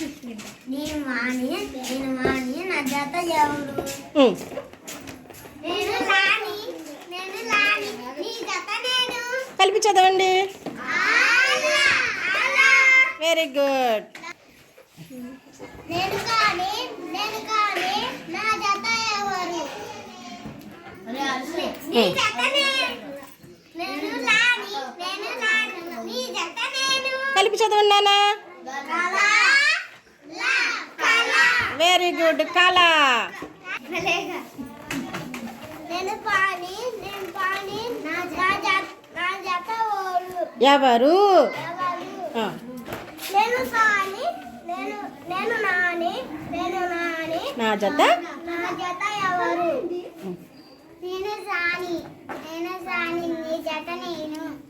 నేను నేను నా జత ఎవరు ఉమ్. నేను లాని నేను లాని నీ జత నేను కలిపి చదవండి. వెరీ గుడ్ నేను కానీ నేను కానీ నా జత ఎవరు నీ జత నేను నేను లాని నేను లాని నీ జత నేను కలిపి చదవండి కళ వెరీ గుడ్ కళ ఎవరు? నా జత?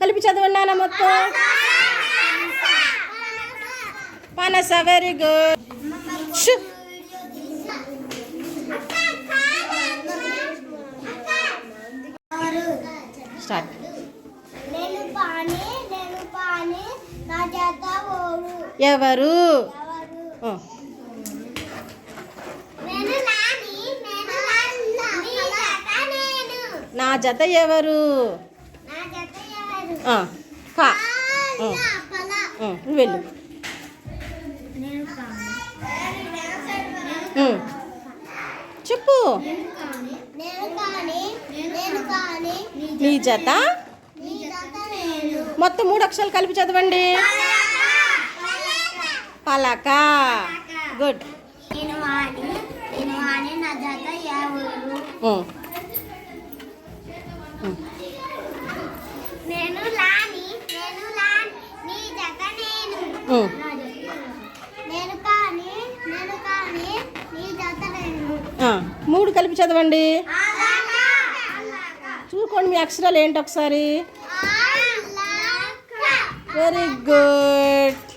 కలిపి చదవండి మొత్తం. పనస వెరీ గుడ్ స్టార్ట్ నేను పాని నేను పాని నా జత ఓరు ఎవరు? నేను నాని నేను నాని నీ జత నేను. నా జత ఎవరు? నా జత ఎవరు? ఆ, కా వెళ్ళు. చెప్పు. నీ జత మొత్తం మూడు అక్షరాలు కలిపి చదవండి. పలక. గుడ్. నేను వాణి నేను వాణి నా జత ఎవరు? ఉమ్. నేను లాని నేను లాని నీ జత నేను. ఉమ్. నేను కాని నేను కాని నీ జత నేను ఆ, మూడు కలిపి చదవండి. చూసుకోండి మీ అక్షరాలు ఏంటి ఒకసారి? Very good